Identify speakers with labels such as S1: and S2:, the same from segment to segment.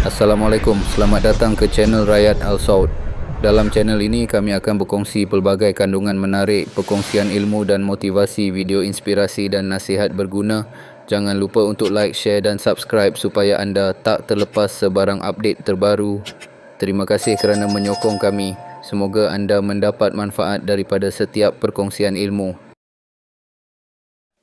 S1: Assalamualaikum, selamat datang ke channel Rakyat Al Saud. Dalam channel ini kami akan berkongsi pelbagai kandungan menarik, perkongsian ilmu dan motivasi, video inspirasi dan nasihat berguna. Jangan lupa untuk like, share dan subscribe supaya anda tak terlepas sebarang update terbaru. Terima kasih kerana menyokong kami. Semoga anda mendapat manfaat daripada setiap perkongsian ilmu.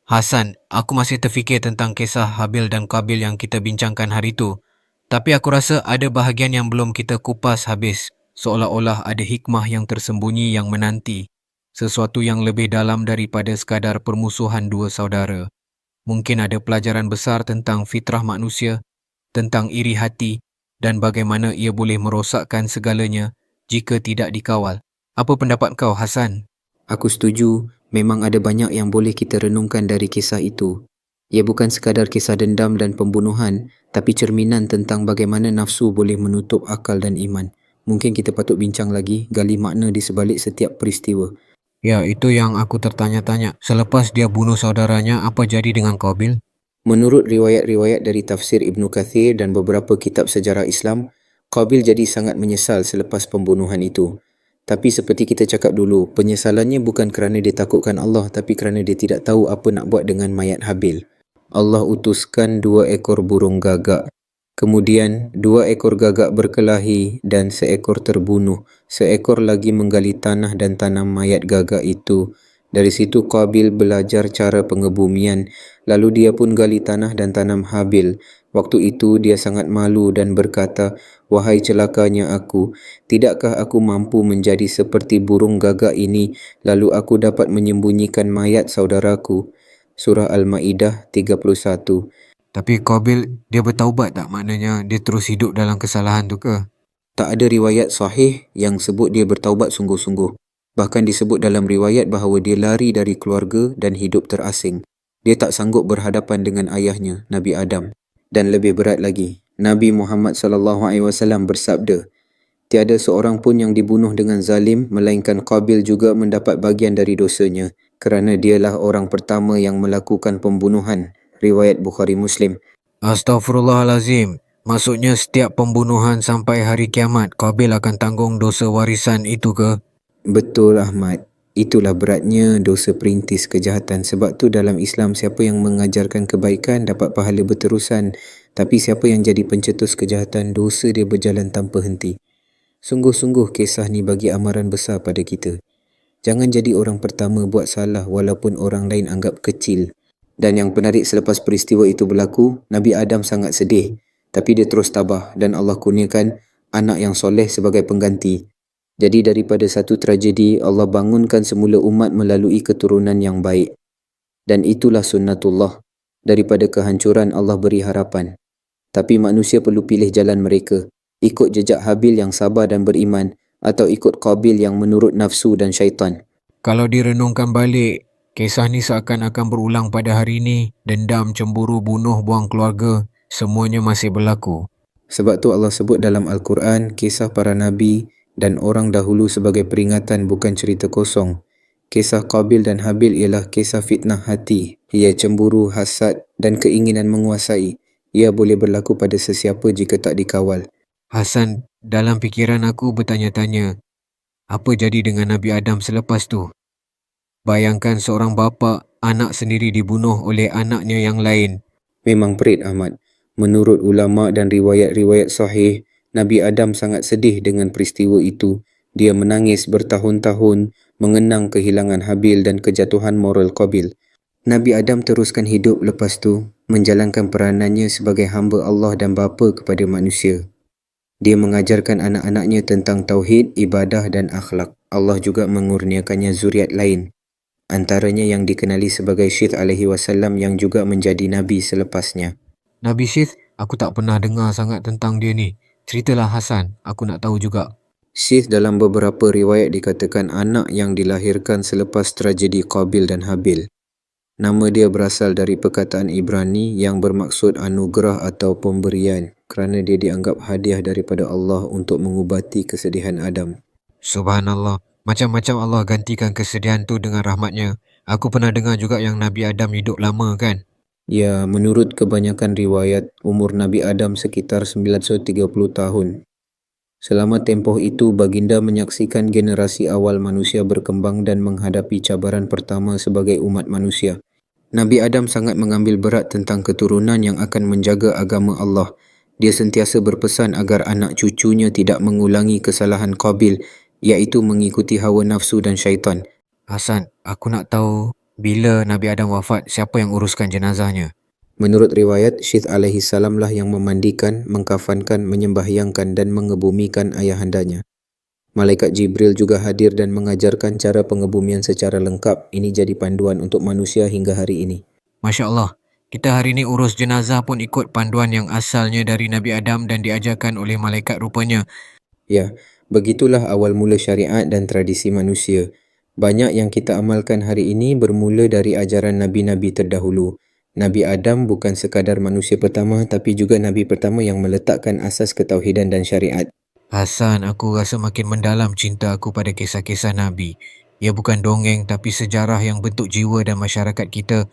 S2: Hasan, aku masih terfikir tentang kisah Habil dan Qabil yang kita bincangkan hari itu. Tapi aku rasa ada bahagian yang belum kita kupas habis. Seolah-olah ada hikmah yang tersembunyi yang menanti. Sesuatu yang lebih dalam daripada sekadar permusuhan dua saudara. Mungkin ada pelajaran besar tentang fitrah manusia, tentang iri hati dan bagaimana ia boleh merosakkan segalanya jika tidak dikawal. Apa pendapat kau, Hasan?
S3: Aku setuju, memang ada banyak yang boleh kita renungkan dari kisah itu. Ia bukan sekadar kisah dendam dan pembunuhan, tapi cerminan tentang bagaimana nafsu boleh menutup akal dan iman. Mungkin kita patut bincang lagi, gali makna di sebalik setiap peristiwa.
S2: Ya, itu yang aku tertanya-tanya. Selepas dia bunuh saudaranya, apa jadi dengan Qabil?
S3: Menurut riwayat-riwayat dari tafsir Ibn Kathir dan beberapa kitab sejarah Islam, Qabil jadi sangat menyesal selepas pembunuhan itu. Tapi seperti kita cakap dulu, penyesalannya bukan kerana dia takutkan Allah tapi kerana dia tidak tahu apa nak buat dengan mayat Habil. Allah utuskan dua ekor burung gagak Kemudian, dua ekor gagak berkelahi dan seekor terbunuh. Seekor lagi menggali tanah dan tanam mayat gagak itu. Dari situ Qabil belajar cara pengebumian. Lalu dia pun gali tanah dan tanam Habil. Waktu itu dia sangat malu dan berkata, Wahai celakanya aku, tidakkah aku mampu menjadi seperti burung gagak ini lalu aku dapat menyembunyikan mayat saudaraku? Surah Al-Ma'idah 31
S2: Tapi Qabil, dia bertaubat tak? Maknanya dia terus hidup dalam kesalahan tu ke?
S3: Tak ada riwayat sahih yang sebut dia bertaubat sungguh-sungguh. Bahkan disebut dalam riwayat bahawa dia lari dari keluarga dan hidup terasing. Dia tak sanggup berhadapan dengan ayahnya, Nabi Adam. Dan lebih berat lagi, Nabi Muhammad sallallahu alaihi wasallam bersabda, Tiada seorang pun yang dibunuh dengan zalim melainkan Qabil juga mendapat bagian dari dosanya kerana dialah orang pertama yang melakukan pembunuhan riwayat Bukhari Muslim.
S2: Astaghfirullahalazim. Maksudnya setiap pembunuhan sampai hari kiamat, Qabil akan tanggung dosa warisan itu ke?
S3: Betul Ahmad. Itulah beratnya dosa perintis kejahatan. Sebab tu dalam Islam siapa yang mengajarkan kebaikan dapat pahala berterusan. Tapi siapa yang jadi pencetus kejahatan, dosa dia berjalan tanpa henti. Sungguh-sungguh kisah ni bagi amaran besar pada kita. Jangan jadi orang pertama buat salah walaupun orang lain anggap kecil. Dan yang penarik selepas peristiwa itu berlaku, Nabi Adam sangat sedih. Tapi dia terus tabah dan Allah kurniakan anak yang soleh sebagai pengganti. Jadi daripada satu tragedi, Allah bangunkan semula umat melalui keturunan yang baik. Dan itulah sunnatullah. Daripada kehancuran Allah beri harapan. Tapi manusia perlu pilih jalan mereka. Ikut jejak Habil yang sabar dan beriman atau ikut Qabil yang menurut nafsu dan syaitan.
S2: Kalau direnungkan balik, kisah ni seakan-akan berulang pada hari ini. Dendam, cemburu, bunuh, buang keluarga, semuanya masih berlaku.
S3: Sebab tu Allah sebut dalam Al-Quran kisah para nabi dan orang dahulu sebagai peringatan bukan cerita kosong. Kisah Qabil dan Habil ialah kisah fitnah hati. Ia cemburu, hasad dan keinginan menguasai. Ia boleh berlaku pada sesiapa jika tak dikawal.
S2: Hasan, dalam fikiran aku bertanya-tanya, apa jadi dengan Nabi Adam selepas tu? Bayangkan seorang bapa, anak sendiri dibunuh oleh anaknya yang lain.
S3: Memang perit Ahmad. Menurut ulama dan riwayat-riwayat sahih, Nabi Adam sangat sedih dengan peristiwa itu. Dia menangis bertahun-tahun mengenang kehilangan Habil dan kejatuhan moral Qabil. Nabi Adam teruskan hidup lepas tu menjalankan peranannya sebagai hamba Allah dan bapa kepada manusia. Dia mengajarkan anak-anaknya tentang tauhid, ibadah dan akhlak. Allah juga mengurniakannya zuriat lain. Antaranya yang dikenali sebagai Syith alaihi wasallam yang juga menjadi nabi selepasnya.
S2: Nabi Syith, aku tak pernah dengar sangat tentang dia ni. Ceritalah Hasan, aku nak tahu juga.
S3: Syith dalam beberapa riwayat dikatakan anak yang dilahirkan selepas tragedi Qabil dan Habil. Nama dia berasal dari perkataan Ibrani yang bermaksud anugerah atau pemberian kerana dia dianggap hadiah daripada Allah untuk mengubati kesedihan Adam.
S2: Subhanallah, macam-macam Allah gantikan kesedihan tu dengan rahmatnya. Aku pernah dengar juga yang Nabi Adam hidup lama kan?
S3: Ya, menurut kebanyakan riwayat, umur Nabi Adam sekitar 930 tahun. Selama tempoh itu, baginda menyaksikan generasi awal manusia berkembang dan menghadapi cabaran pertama sebagai umat manusia. Nabi Adam sangat mengambil berat tentang keturunan yang akan menjaga agama Allah. Dia sentiasa berpesan agar anak cucunya tidak mengulangi kesalahan Qabil, iaitu mengikuti hawa nafsu dan syaitan.
S2: Hasan, aku nak tahu bila Nabi Adam wafat, siapa yang uruskan jenazahnya?
S3: Menurut riwayat, Syith alaihi salam lah yang memandikan, mengkafankan, menyembahyangkan dan mengebumikan ayahandanya. Malaikat Jibril juga hadir dan mengajarkan cara pengebumian secara lengkap. Ini jadi panduan untuk manusia hingga hari ini.
S2: Masya Allah, kita hari ini urus jenazah pun ikut panduan yang asalnya dari Nabi Adam dan diajarkan oleh malaikat rupanya.
S3: Ya, begitulah awal mula syariat dan tradisi manusia. Banyak yang kita amalkan hari ini bermula dari ajaran Nabi-Nabi terdahulu. Nabi Adam bukan sekadar manusia pertama tapi juga Nabi pertama yang meletakkan asas ketauhidan dan syariat.
S2: Hasan, aku rasa makin mendalam cinta aku pada kisah-kisah Nabi. Ia bukan dongeng tapi sejarah yang bentuk jiwa dan masyarakat kita.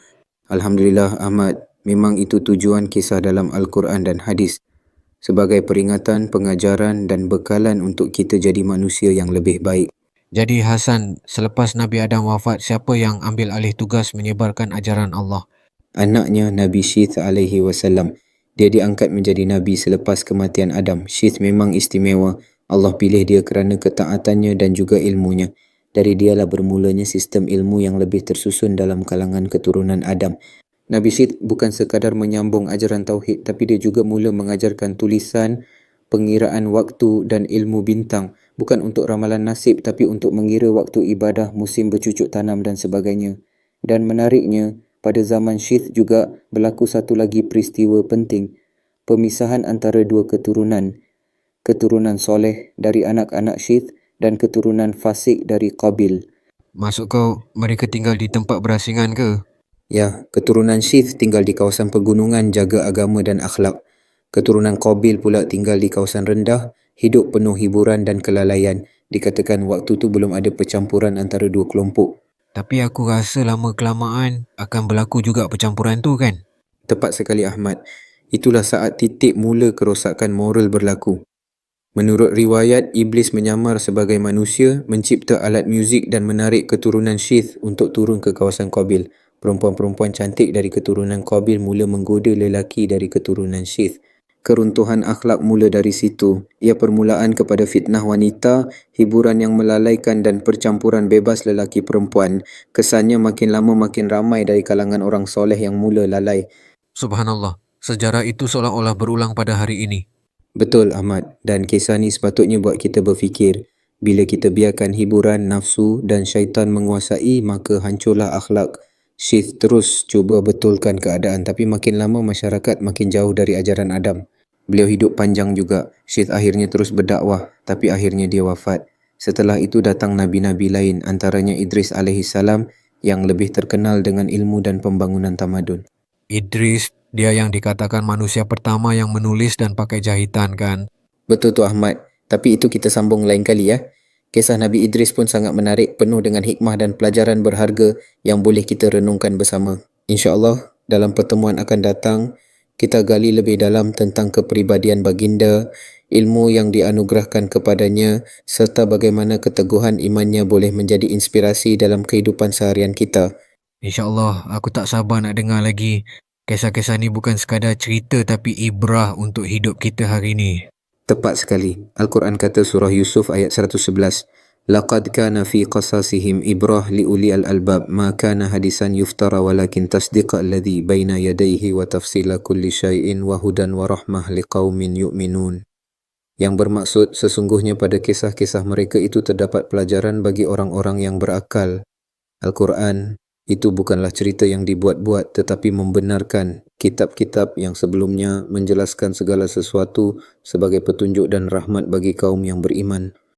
S3: Alhamdulillah Ahmad, memang itu tujuan kisah dalam Al-Quran dan hadis sebagai peringatan, pengajaran dan bekalan untuk kita jadi manusia yang lebih baik.
S2: Jadi Hasan, selepas Nabi Adam wafat, siapa yang ambil alih tugas menyebarkan ajaran Allah?
S3: Anaknya Nabi Syith alaihi wasallam. Dia diangkat menjadi nabi selepas kematian Adam. Syith memang istimewa. Allah pilih dia kerana ketaatannya dan juga ilmunya. Dari dialah bermulanya sistem ilmu yang lebih tersusun dalam kalangan keturunan Adam. Nabi Syith bukan sekadar menyambung ajaran tauhid tapi dia juga mula mengajarkan tulisan, pengiraan waktu dan ilmu bintang bukan untuk ramalan nasib tapi untuk mengira waktu ibadah, musim bercucuk tanam dan sebagainya. Dan menariknya, pada zaman Syith juga berlaku satu lagi peristiwa penting, pemisahan antara dua keturunan, keturunan soleh dari anak-anak Syith dan keturunan fasik dari Qabil.
S2: Maksud kau mereka tinggal di tempat berasingan ke?
S3: Ya, keturunan Syith tinggal di kawasan pegunungan jaga agama dan akhlak. Keturunan Qabil pula tinggal di kawasan rendah hidup penuh hiburan dan kelalaian. Dikatakan waktu tu belum ada percampuran antara dua kelompok.
S2: Tapi aku rasa lama kelamaan akan berlaku juga percampuran tu kan?
S3: Tepat sekali Ahmad. Itulah saat titik mula kerosakan moral berlaku. Menurut riwayat, Iblis menyamar sebagai manusia, mencipta alat muzik dan menarik keturunan Syith untuk turun ke kawasan Qabil. Perempuan-perempuan cantik dari keturunan Qabil mula menggoda lelaki dari keturunan Syith keruntuhan akhlak mula dari situ. Ia permulaan kepada fitnah wanita, hiburan yang melalaikan dan percampuran bebas lelaki perempuan. Kesannya makin lama makin ramai dari kalangan orang soleh yang mula lalai.
S2: Subhanallah, sejarah itu seolah-olah berulang pada hari ini.
S3: Betul Ahmad dan kisah ni sepatutnya buat kita berfikir. Bila kita biarkan hiburan, nafsu dan syaitan menguasai maka hancurlah akhlak. Syith terus cuba betulkan keadaan tapi makin lama masyarakat makin jauh dari ajaran Adam. Beliau hidup panjang juga. Syed akhirnya terus berdakwah tapi akhirnya dia wafat. Setelah itu datang nabi-nabi lain antaranya Idris alaihi yang lebih terkenal dengan ilmu dan pembangunan tamadun.
S2: Idris, dia yang dikatakan manusia pertama yang menulis dan pakai jahitan kan?
S3: Betul tu Ahmad. Tapi itu kita sambung lain kali ya. Kisah Nabi Idris pun sangat menarik, penuh dengan hikmah dan pelajaran berharga yang boleh kita renungkan bersama. InsyaAllah dalam pertemuan akan datang, kita gali lebih dalam tentang kepribadian baginda, ilmu yang dianugerahkan kepadanya serta bagaimana keteguhan imannya boleh menjadi inspirasi dalam kehidupan seharian kita.
S2: InsyaAllah, aku tak sabar nak dengar lagi. Kisah-kisah ni bukan sekadar cerita tapi ibrah untuk hidup kita hari ini.
S3: Tepat sekali. Al-Quran kata surah Yusuf ayat 111. Laqad kana fi qasasihim ibrah li uli al-albab ma kana hadisan yuftara walakin tasdiqa alladhi baina yadayhi wa tafsila kulli syai'in wa hudan wa rahmah li qaumin yu'minun. Yang bermaksud sesungguhnya pada kisah-kisah mereka itu terdapat pelajaran bagi orang-orang yang berakal. Al-Quran itu bukanlah cerita yang dibuat-buat tetapi membenarkan kitab-kitab yang sebelumnya menjelaskan segala sesuatu sebagai petunjuk dan rahmat bagi kaum yang beriman.